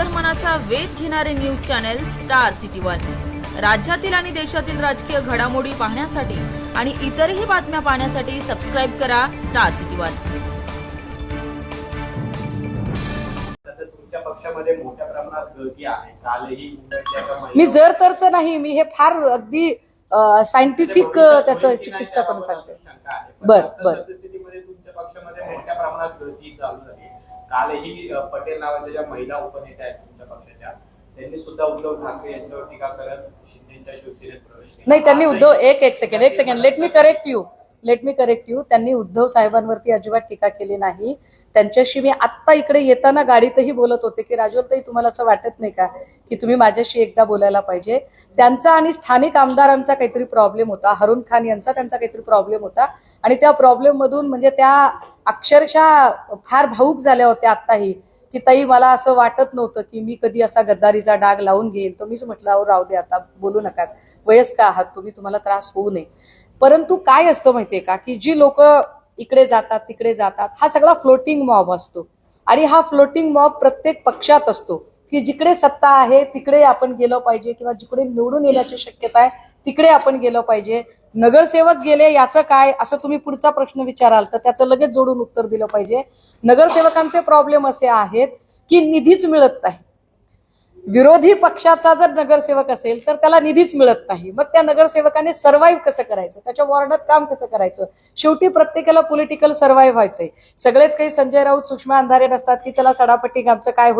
अंतर्मनाचा वेध घेणारे news channel Star City One. राज्यातील आणि देशातील राजकीय घडामोडी पाहण्यासाठी आणि इतरही बातम्या पाहण्यासाठी सबस्क्राईब करा स्टार सिटी वन. पक्षामध्ये मोठ्या प्रमाणात आहे. कालही मी जर तरच नाही मी हे फार अगदी सायंटिफिक त्याचं चिकित्सा करून सांगते. बर, बर. सद्यस्थितीमध्ये तुमच्या पक्षामध्ये मोठ्या प्रमाणात गळती चालू झाली कालही पटेल नावाच्या ज्या महिला उपनेत्या आहेत तुमच्या पक्षाच्या त्यांनी सुद्धा उद्धव ठाकरे यांच्यावर टीका करत शिंदेच्या शिवसेनेत प्रवेश केला. नाही त्यांनी उद्धव एक एक सेकंड एक second let me correct you let me correct you त्यांनी उद्धव साहेबांवरती अजिबात टीका केली नाही. त्यांच्याशी मी आत्ता इकडे येताना गाडीतही बोलत होते की राजवलताई तुम्हाला असं वाटत नाही का की तुम्ही माझ्याशी एकदा बोलायला पाहिजे? त्यांचा आणि स्थानिक आमदारांचा काहीतरी प्रॉब्लेम होता. हरुण खान यांचा त्यांचा काहीतरी प्रॉब्लेम होता. आणि त्या प्रॉब्लेम मधून म्हणजे त्या अक्षरशः फार भाऊक झाल्या होत्या आत्ताही की ताई मला असं वाटत नव्हतं की मी कधी असा गद्दारीचा डाग लावून घेईल. तर मीच म्हटलं अहो राहू दे आता बोलू नका. वयस्क आहात तुम्ही तुम्हाला त्रास होऊ नये. परंतु काय असतं माहितीये का की जी लोक इकडे जातात तिकडे जातात हा सगळा फ्लोटिंग मॉब असतो. आणि हा फ्लोटिंग मॉब प्रत्येक पक्षात असतो. की जिकडे सत्ता आहे तिकडे आपण गेलो पाहिजे किंवा जिकडे निवडून येण्याची शक्यता आहे तिकडे आपण गेलो पाहिजे. नगरसेवक गेले याचं काय? असं तुम्ही पुढचा प्रश्न विचाराल तर त्याचं लगेच जोडून उत्तर दिलं पाहिजे. नगरसेवकांचे प्रॉब्लेम असे आहेत की निधीच मिळत नाही. विरोधी पक्षाचा जर नगरसेवक असेल तर त्याला निधीच मिळत नाही. मग त्या नगरसेवकाने सर्व्हाइव्ह कसं करायचं? त्याच्या वॉर्डात काम कसं करायचं? शेवटी प्रत्येकाला पॉलिटिकल सर्व्हाइव्ह व्हायचंय. सगळेच काही संजय राऊत सूक्ष्म अंधारे नसतात की चला सडापट्टी आमचं काय होईल?